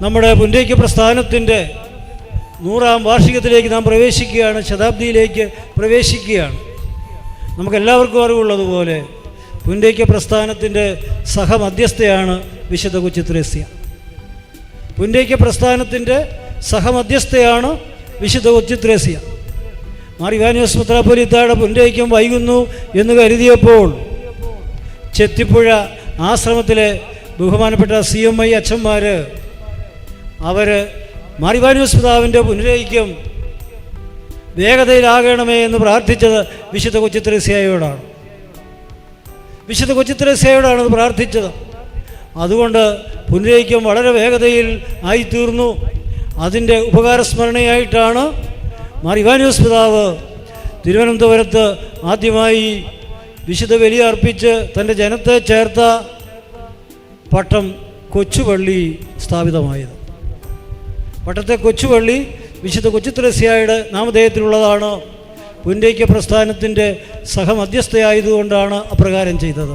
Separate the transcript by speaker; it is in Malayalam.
Speaker 1: നമ്മുടെ പുന്തേക്ക് പ്രസ്ഥാനത്തിന്റെ നൂറാം വാർഷികത്തിലേക്ക് നാം പ്രവേശിക്കുകയാണ് ശതാബ്ദിയിലേക്ക് പ്രവേശിക്കുകയാണ്. നമുക്കെല്ലാവർക്കും അറിവുള്ളതുപോലെ പുന്തേക്ക് പ്രസ്ഥാനത്തിന്റെ സഹമധ്യസ്ഥയാണ് വിശുദ്ധ കൊച്ചിത്രേസ്യ. പുന്തേക്ക് പ്രസ്ഥാനത്തിന്റെ സഹമധ്യസ്ഥയാണ് വിശുദ്ധ കൊച്ചിത്രേസ്യ. മാറിവാനിയോസ് മുത്രാപ്പൊലിത്താടെ പുന്തേക്കും വൈകുന്നു എന്ന് കരുതിയപ്പോൾ ചെത്തിപ്പുഴ ആശ്രമത്തിലെ ബഹുമാനപ്പെട്ട സി എം ഐ അച്ഛന്മാർ അവർ മറിവാനൂസ് പിതാവിന്റെ പുനരൈക്യം വേഗതയിലാകണമേ എന്ന് പ്രാർത്ഥിച്ചത് വിശുദ്ധ കൊച്ചിത്രേസ്യയോടാണ് വിശുദ്ധ കൊച്ചിത്രേസ്യയോടാണ് അത് പ്രാർത്ഥിച്ചത്. അതുകൊണ്ട് പുനരൈക്യം വളരെ വേഗതയിൽ ആയിത്തീർന്നു. അതിന്റെ ഉപകാരസ്മരണയായിട്ടാണ് മറിവാനൂസ് പിതാവ് തിരുവനന്തപുരത്ത് ആദ്യമായി വിശുദ്ധ ബലി അർപ്പിച്ച് തന്റെ ജനത്തെ ചേർത്ത പട്ടം കൊച്ചുപള്ളി സ്ഥാപിതമായത്. പട്ടത്തെ കൊച്ചുപള്ളി വിശുദ്ധ കൊച്ചുത്രസ്യായുടെ നാമധേയത്തിലുള്ളതാണ്. പുൻരൈക്യ പ്രസ്ഥാനത്തിന്റെ സഹമധ്യസ്ഥയായതുകൊണ്ടാണ് അപ്രകാരം ചെയ്തത്.